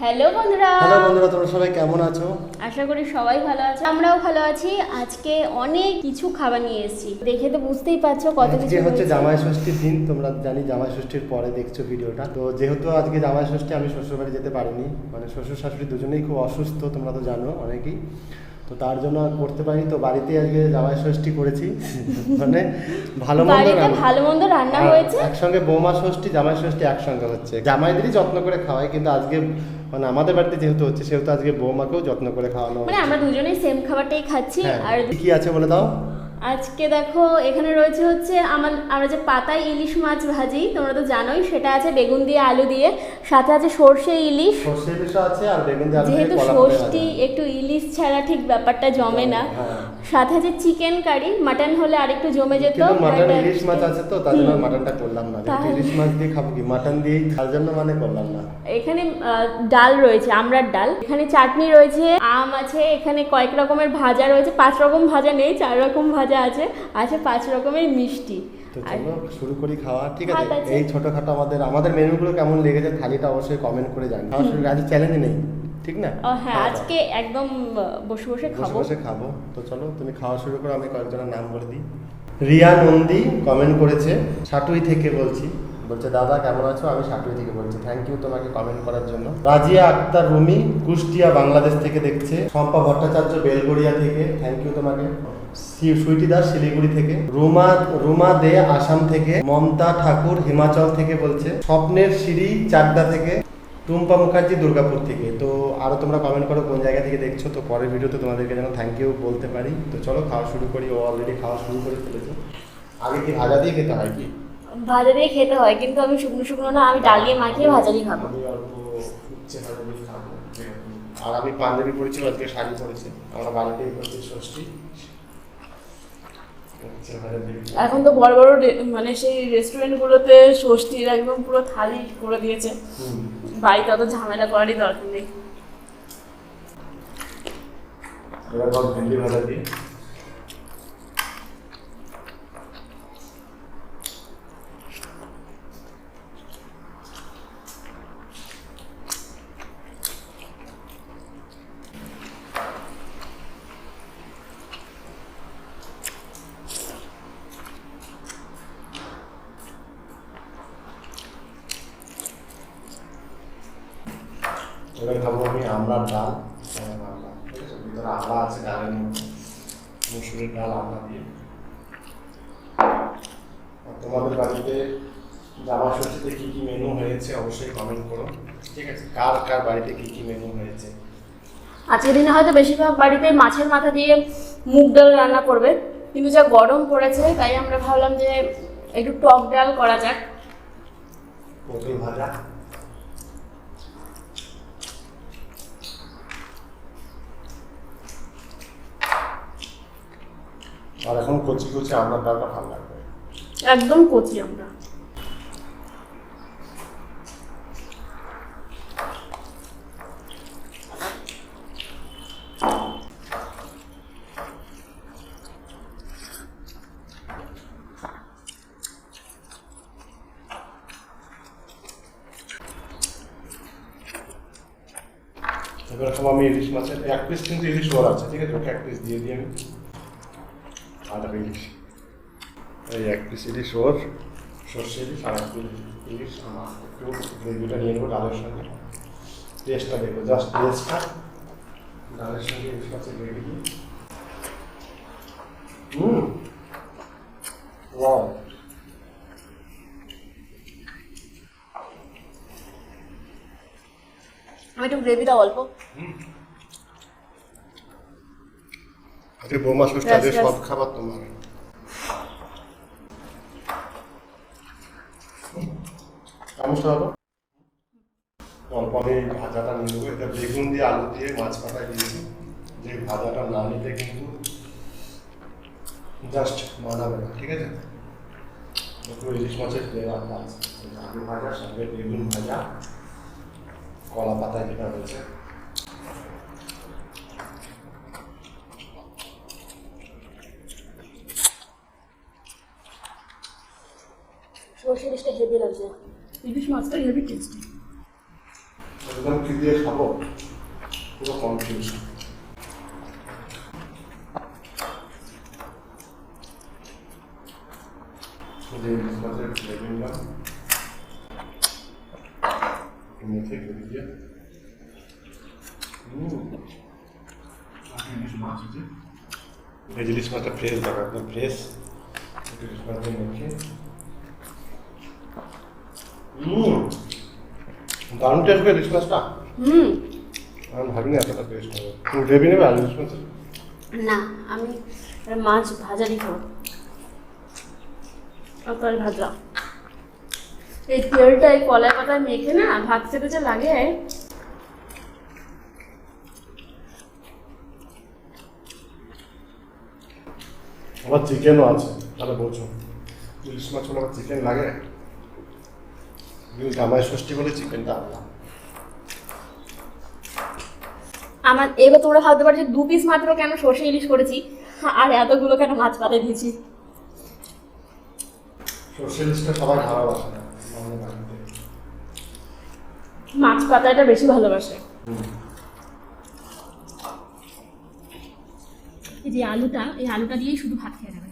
Hello বন্ধুরা। Hello বন্ধুরা তোমরা সবাই কেমন আছো? আশা করি সবাই ভালো আছো। আমরাও ভালো আছি। আজকে অনেক কিছু খাবার নিয়ে এসেছি। দেখে তো বুঝতেই পারছ কত কিছু হচ্ছে জামাই ষষ্ঠীর দিন তোমরা জানি জামাই ষষ্ঠীর পরে দেখছ ভিডিওটা। তো যেহেতু আজকে জামাই ষষ্ঠী আমি শ্বশুর বাড়ি যেতে পারিনি। মানে শ্বশুর শাশুড়ি দুজনেই খুব অসুস্থ তোমরা তো জানো অনেকেই। তো তার জন্য করতে পারি তো বাড়িতে আজকে জামাই ষষ্ঠী করেছি। মানে ভালো মন্দ বাড়িতে ভালো মন্দ রান্না হ্যাঁ, হয়েছে? একসঙ্গে বৌমা ষষ্ঠী জামাই ষষ্ঠী একসঙ্গে হচ্ছে। জামাইদেরই যত্ন করে খাওয়াই কিন্তু আজকে মানে আমাদের বাড়িতে যেহেতু হচ্ছে সেহেতু আজকে বৌমাকেও যত্ন করে খাওয়ানো মানে আমরা দুজনেই সেম খাবারটাই খাচ্ছি হ্যাঁ, আর কি আছে বলে দাও? আজকে দেখো এখানে রয়েছে হচ্ছে আমার আমরা যে পাতায় ইলিশ মাছ ভাজি তোমরা তো জানোই সেটা আছে বেগুন দিয়ে আলু দিয়ে সাথে আছে সর্ষে ইলিশ। আছে আর বেগুন দিয়ে যেহেতু ষষ্ঠী একটু ইলিশ ছাড়া ঠিক ব্যাপারটা জমে না। হ্যাঁ। সাথে আছে চিকেন কারি মাটন হলে আরেকটু জমে যেত মাটন ইলিশ মাছ আছে তো তার জন্য মাটনটা করলাম না। ইলিশ মাছ দিয়ে খাব কি মাটন তার জন্য মানে করলাম না। এখানে ডাল রয়েছে আমরার ডাল। এখানে চাটনি রয়েছে আম আছে এখানে কয়েক রকমের ভাজা রয়েছে পাঁচ রকম ভাজা নেই চার রকম ভাজা আছে আছে পাঁচ রকমের মিষ্টি। শুরু করি খাওয়া ঠিক আছে। এই ছোটখাটো আমাদের আমাদের মেনুগুলো কেমন লেগেছে থালিটা অবশ্যই কমেন্ট করে জানি খাওয়া শুরু আজ চ্যালেঞ্জ নেই ঠিক না? হ্যাঁ আজকে একদম বসে বসে খাব। বসে খাব। তো চলো তুমি খাওয়া শুরু করো আমি কয়েকজনের নাম বলে দিই। রিয়া নন্দী কমেন্ট করেছে সাটুই থেকে বলছি। বলছে দাদা কেমন আছো? আমি সাটুই থেকে বলছি থ্যাংক ইউ তোমাকে কমেন্ট করার জন্য। রাজিয়া আক্তার রুমি কুষ্টিয়া বাংলাদেশ থেকে দেখছে। শম্পা ভট্টাচার্য বেলগড়িয়া থেকে। থ্যাংক ইউ তোমাকে। সুইটি দাস শিলিগুড়ি থেকে। রুমা রুমা দে আসাম থেকে মমতা ঠাকুর হিমাচল থেকে বলছে। স্বপ্নের সিঁড়ি চাকদা থেকে টুম্পা মুখার্জি দুর্গাপুর থেকে। তো আরও তোমরা কমেন্ট করো কোন জায়গা থেকে দেখছ। তো পরের ভিডিওতে তোমাদেরকে যেন থ্যাংক ইউ বলতে পারি। তো চলো খাওয়া শুরু করি। ও অলরেডি খাওয়া শুরু করে ফেলেছে। আগে কি ভাজা দিয়ে খেতে হয় কি? ভাজা দিয়ে খেতে হয় কিন্তু আমি শুকনো শুকনো না আমি ডাল দিয়ে মাখিয়ে ভাজা দিয়ে খাব। আর আমি পাঞ্জাবি পরেছি আজকে শাড়ি পরেছি। আমরা বাড়িতেই করছি ষষ্ঠী। এখন তো বড় বড় মানে সেই রেস্টুরেন্টগুলোতে ষষ্ঠীর একদম পুরো থালি করে দিয়েছে। বাড়িতে অত ঝামেলা করারই দরকার নেই। এবার খাব আমি আমড়ার ডাল। ঠিক আছে? ভিতরে আমড়া আছে ডালের মধ্যে মুসুরির ডাল আমড়া দিয়ে। তোমাদের বাড়িতে জামা ষষ্ঠীতে কী কী মেনু হয়েছে অবশ্যই কমেন্ট করো। ঠিক আছে? কার কার বাড়িতে কী কী মেনু হয়েছে? আজকের দিনে হয়তো বেশিরভাগ বাড়িতে মাছের মাথা দিয়ে মুগ ডাল রান্না করবে। কিন্তু যা গরম পড়েছে তাই আমরা ভাবলাম যে একটু টক ডাল করা যাক। পটল ভাজা। আর এখন কচি কচি আমড়ার ডালটা ভালো লাগবে। একদম কচি আমরা। এবার আমি ইলিশ মাছের এক পিস কিন্তু ইলিশ বড় আছে ঠিক আছে? ওকে এক পিস দিয়ে দিই আমি আদা ইলিশ এই এক পিস ইলিশ ওর সর্ষে ইলিশ আর এক পিস ইলিশ আমার একটু গ্রেভিটা নিয়ে নেব ডালের সঙ্গে। টেস্টটা দেখব জাস্ট টেস্টটা ডালের সঙ্গে ইলিশ মাছের গ্রেভি দিয়ে হুম। ওয়াও। আমি একটু গ্রেভিটা অল্প। আজকে বৌমা ষষ্ঠী. সব খাবার তোমার। চামচটা হলো অল্প আমি ভাজাটা নিয়ে নেব। এটা বেগুন দিয়ে আলু দিয়ে মাছ পাতায় দিয়েছি যে ভাজাটা না নিলে কিন্তু জাস্ট মানাবে না ঠিক আছে? একটু ইলিশ মাছের ফ্লেভার আছে। আলু ভাজার সঙ্গে বেগুন ভাজা কলা পাতায় যেটা হয়েছে সর্ষে ইলিশটা হেভি লাগছে। ইলিশ মাছটা হেভি টেস্টি বলছিলাম কি দিয়ে খাব। পুরো কনফিউজ ইলিশ মাছের গ্রেভিটা মেখে গ্রেভি দিয়ে। এই ইলিশ মাছটা ফ্রেশ দেখো একদম ফ্রেশ ইলিশ মাছটা মেখে হুম। দারুণ টেস্ট করে ইলিশ মাছটা? হুম। আমি ভাবিনি এতটা টেস্ট হবে তুমি গ্রেভি নেবে আর ইলিশ না আমি মাছ ভাজারই খাব। আর তরি ভাজা এই তেলটা এই কলাই পাতায় মেখে না ভাত খেতে যে লাগে আবার চিকেনও আছে তাহলে বোঝো। ইলিশ মাছ আবার চিকেন লাগে? জামাই ষষ্ঠী বলে চিকেনটা আনলাম আমার এবার তোমরা ভাবতে পারছ দু পিস মাত্র কেন সর্ষে ইলিশ করেছি? আর এতগুলো কেন মাছ পাতায় দিয়েছি? সর্ষে ইলিশটা সবাই ভালোবাসে মাছ পাতাটা বেশি ভালোবাসে। এই যে আলুটা এই আলুটা দিয়েই শুধু ভাত খেয়ে নেবে।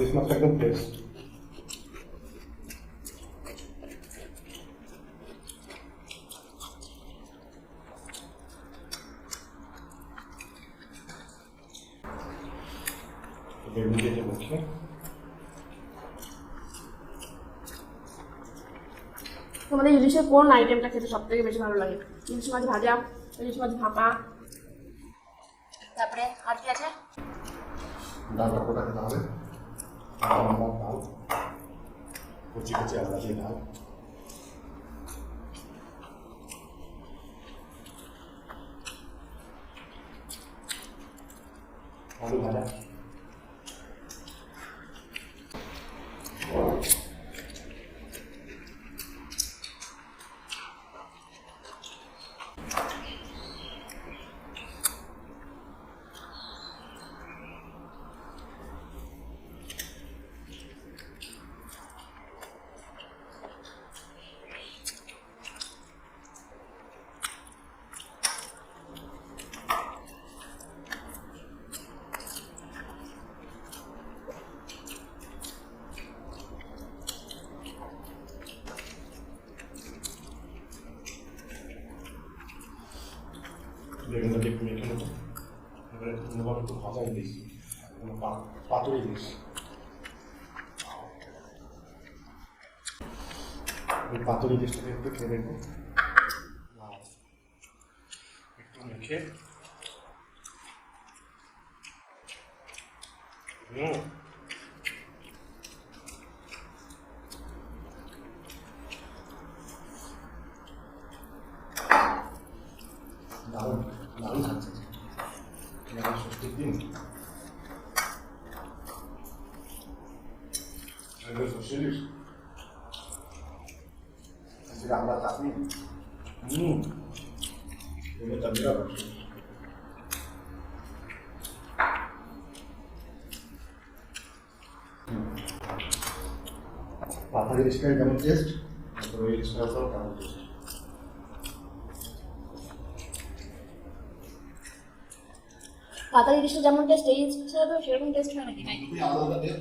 ফ্রেশ বেগুন কেটে মুখে তোমাদের ইলিশের কোন আইটেমটা খেতে সব থেকে বেশি ভালো লাগে? ইলিশ মাছ ভাজা ইলিশ মাছ ভাপা। তারপরে আর কি আছে? ডালটা কোটা খেতে হবে? আমার ডাল কচি কচি আলাদা দিয়ে ডাল আলু ভাজা বেগুনটাকে একটু মেখে নেব এবারে নেবার একটু ভাজা দিস পাতুরি দিস ওই পাতুরি দিসটাকে একটু খেয়ে দেখব একটু মেখে হুম দারুণ দারুণ খাচ্ছে এবার ষষ্ঠীর দিন এবার ষষ্ঠী ইলিশ আজকে আমরা চাটনি হুম এবার চাটনি আবার পাতার জিনিসটা যেমন টেস্ট ওই ইলিশটাও কেমন টেস্ট পাতা ইলিশের যেমন টেস্ট এই সেরকম টেস্ট হয় নাকি? আলাদা আলাদা টেস্ট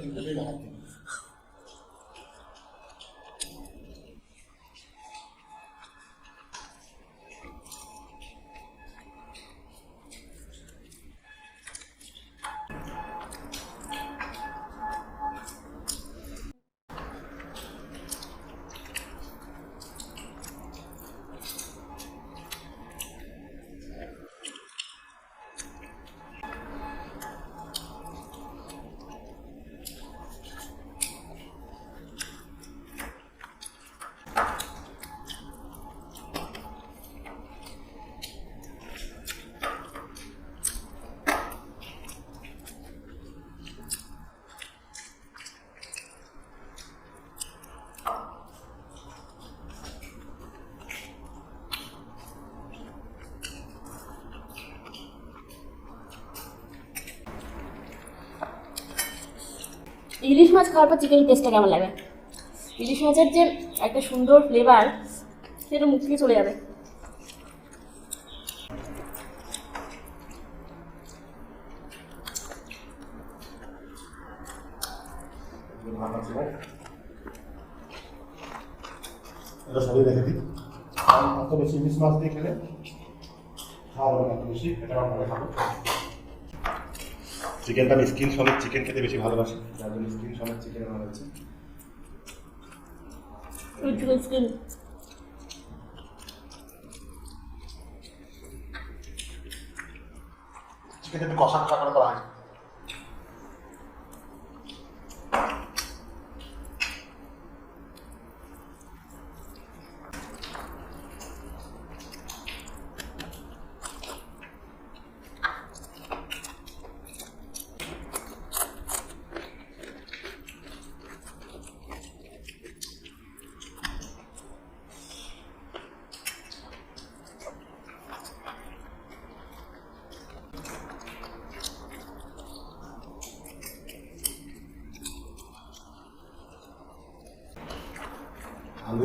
ইলিশ মাছ খাওয়ার পর চিকেন টেস্টটা কেমন লাগে? ইলিশ মাছের যে একটা সুন্দর ফ্লেভার সেটা মুখ চলে যাবে। এটা সবই রেখে দিই। অত বেশি ইলিশ মাছ দিয়ে খেলে খাওয়া হবে না বেশি, এটা আমরা খাব। চিকেনটা আমি স্কিন সমেত চিকেন খেতে বেশি ভালোবাসি। যার জন্য স্কিন সমেত চিকেন আনা হয়েছে। চিকেন স্কিন চিকেন একটু কষা কষা করে করা হয়।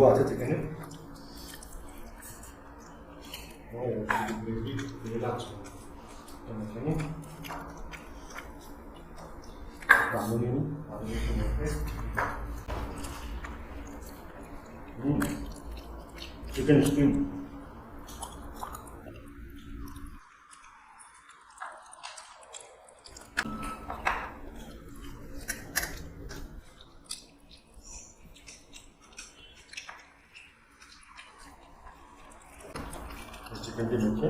আলু আছে চিকেনে আলু নিয়ে নিই, আলু নিয়ে একটু মেখে। হুম চিকেন স্টিম চিকেনটি মেখে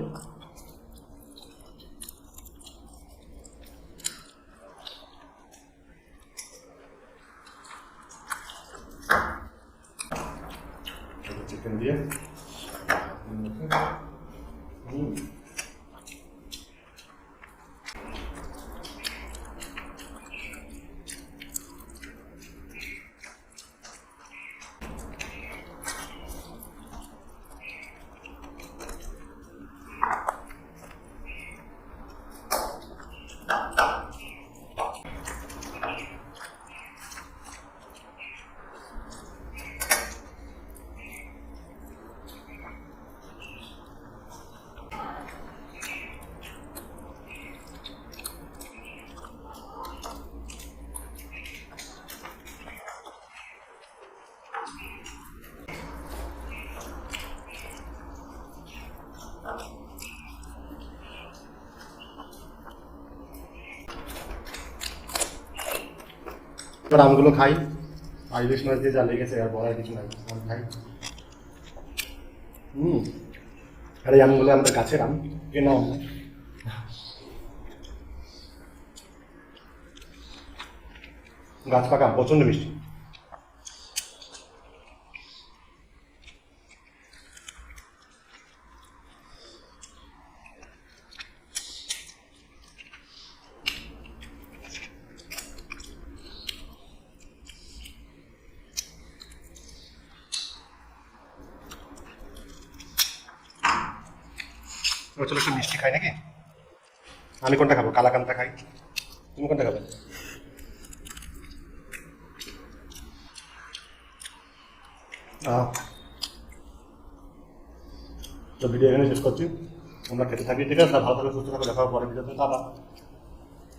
চিকেন দিয়ে মেখে হুম এবার আমগুলো খাই। আর ইলিশ মাছ দিয়ে যা লেগেছে আর বলার কিছু নাই আম খাই। হুম। আর এই আমগুলো আমাদের গাছের আম। কেন আম গাছ পাকা প্রচণ্ড মিষ্টি। চলো একটু মিষ্টি খাই নাকি? আমি কোনটা খাব? কালাকান্দা খাই। তুমি কোনটা খাবে। তো ভিডিও এখানে শেষ করছি। আমরা খেতে থাকি, ঠিক আছে? ভালো থাকবে সুস্থ থাকবে দেখা পরে ভিডিওতে